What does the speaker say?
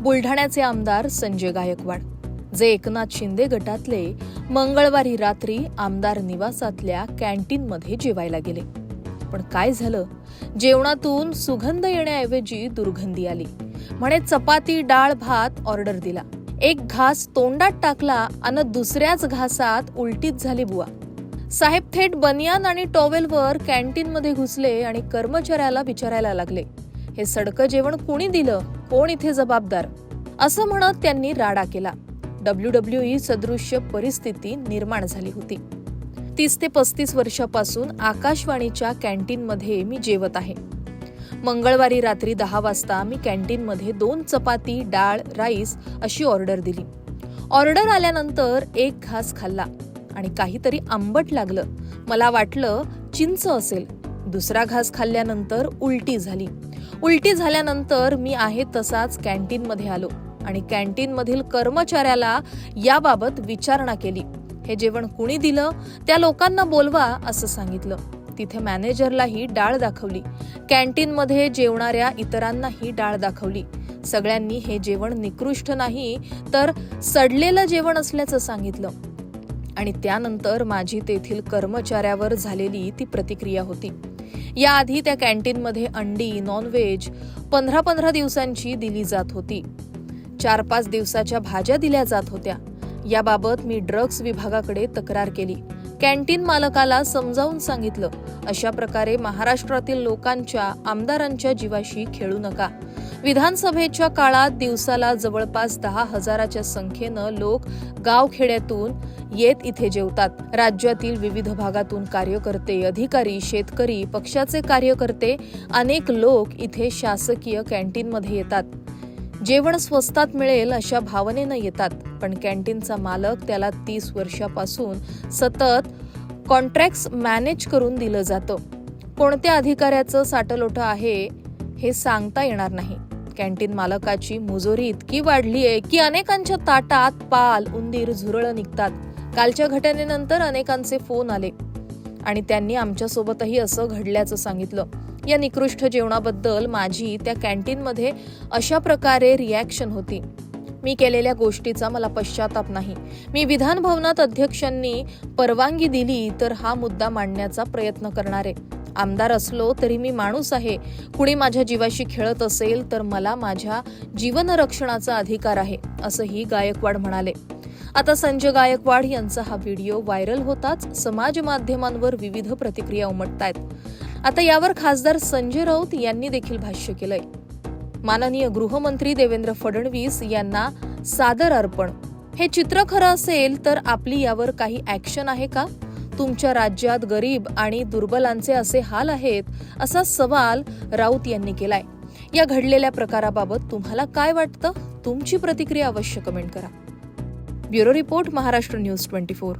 बुलढाण्याचे आमदार संजय गायकवाड जे एकनाथ शिंदे गटातले मंगळवारी रात्री आमदार निवासातल्या कॅन्टीनमध्ये जेवायला गेले. पण काय झालं? जेवणातून सुगंध येण्याऐवजी दुर्गंधी आली. म्हणे चपाती डाळ भात ऑर्डर दिला. एक घास तोंडात टाकला आणि दुसऱ्याच घासात उलटीच झाली बुवा. साहेब थेट बनियान आणि टॉवेलवर कॅन्टीनमध्ये घुसले आणि कर्मचाऱ्याला विचारायला लागले. हे सडकं जेवण कोणी दिलं? कोण इथे जबाबदार? असं म्हणत त्यांनी राडा केला. डब्ल्यू डब्ल्यू ई सदृश्य परिस्थिती निर्माण झाली होती. तीस ते पस्तीस वर्षापासून आकाशवाणीच्या कॅन्टीनमध्ये मी जेवत आहे. मंगळवारी रात्री दहा वाजता मी कॅन्टीनमध्ये दोन चपाती डाळ राईस अशी ऑर्डर दिली. ऑर्डर आल्यानंतर एक घास खाल्ला आणि काहीतरी आंबट लागलं. मला वाटलं चिंच असेल. दुसरा घास खाल्ल्यानंतर उलटी झाली. उलटी झाल्यानंतर मी आहे तसाच कॅन्टीनमध्ये आलो आणि कॅन्टीनमधील कर्मचाऱ्याला याबाबत विचारणा केली. हे जेवण कुणी दिलं? त्या लोकांना बोलवा असं सांगितलं. तिथे मॅनेजरलाही डाळ दाखवली. कॅन्टीनमध्ये जेवणाऱ्या इतरांनाही डाळ दाखवली. सगळ्यांनी हे जेवण निकृष्ट नाही तर सडलेलं जेवण असल्याचं सांगितलं. आणि त्यानंतर माझी तेथील कर्मचाऱ्यावर झालेली ती प्रतिक्रिया होती. याआधी त्या कॅन्टीनमध्ये अंडी नॉनव्हेज पंधरा पंधरा दिवसांची दिली जात होती. चार पाच दिवसाच्या भाज्या दिल्या जात होत्या. याबाबत मी ड्रग्ज विभागाकडे तक्रार केली. कॅन्टीन मालकाला समजावून सांगितलं अशा प्रकारे महाराष्ट्रातील लोकांच्या आमदारांच्या जीवाशी खेळू नका. विधानसभेच्या काळात दिवसाला जवळपास दहा हजाराच्या संख्येनं लोक गावखेड्यातून येत इथे जेवतात. राज्यातील विविध भागातून कार्यकर्ते अधिकारी शेतकरी पक्षाचे कार्यकर्ते अनेक लोक इथे शासकीय कॅन्टीनमध्ये येतात. जेवण स्वस्तात मिळेल अशा भावनेनं येतात पण कॅन्टीनचा मालक त्याला तीस वर्षापासून सतत कॉन्ट्रॅक्ट्स मॅनेज करून दिलं जातं. कोणत्या अधिकाऱ्याचं साटलोटं आहे हे सांगता येणार नाही. कॅन्टीन मालकाची मुजोरी इतकी वाढली आहे की अनेकांच्या ताटात पाल उंदीर झुरळं निघतात. कालच्या घटनेनंतर अनेकांचे फोन आले. आणि त्यांनी आमच्यासोबतही असं घडल्याचं सांगितलं. या निकृष्ट जेवणाबद्दल माझी त्या कॅन्टीनमध्ये अशा प्रकारे रिॲक्शन होती. मी केलेल्या गोष्टीचा मला पश्चाताप नाही. मी विधान भवनात अध्यक्षांनी परवानगी दिली तर हा मुद्दा मांडण्याचा प्रयत्न करणार. आहे आमदार असलो तरी मी माणूस आहे. कुणी माझ्या जीवाशी खेळत असेल तर मला माझ्या जीवनरक्षणाचा अधिकार आहे असंही गायकवाड म्हणाले. आता संजय गायकवाड यांचा हा व्हिडिओ व्हायरल होताच समाज माध्यमांवर विविध प्रतिक्रिया उमटतायत. आता यावर खासदार संजय राऊत यांनी देखील भाष्य केलंय. माननीय गृहमंत्री देवेंद्र फडणवीस यांना सादर अर्पण. हे चित्र खरं असेल तर आपली यावर काही ऍक्शन आहे का? तुमच्या राज्यात गरीब आणि दुर्बलांचे असे हाल आहेत असा सवाल राऊत यांनी केलाय. या घडलेल्या प्रकाराबाबत तुम्हाला काय वाटतं? तुमची प्रतिक्रिया अवश्य कमेंट करा. Bureau report Maharashtra news twenty four.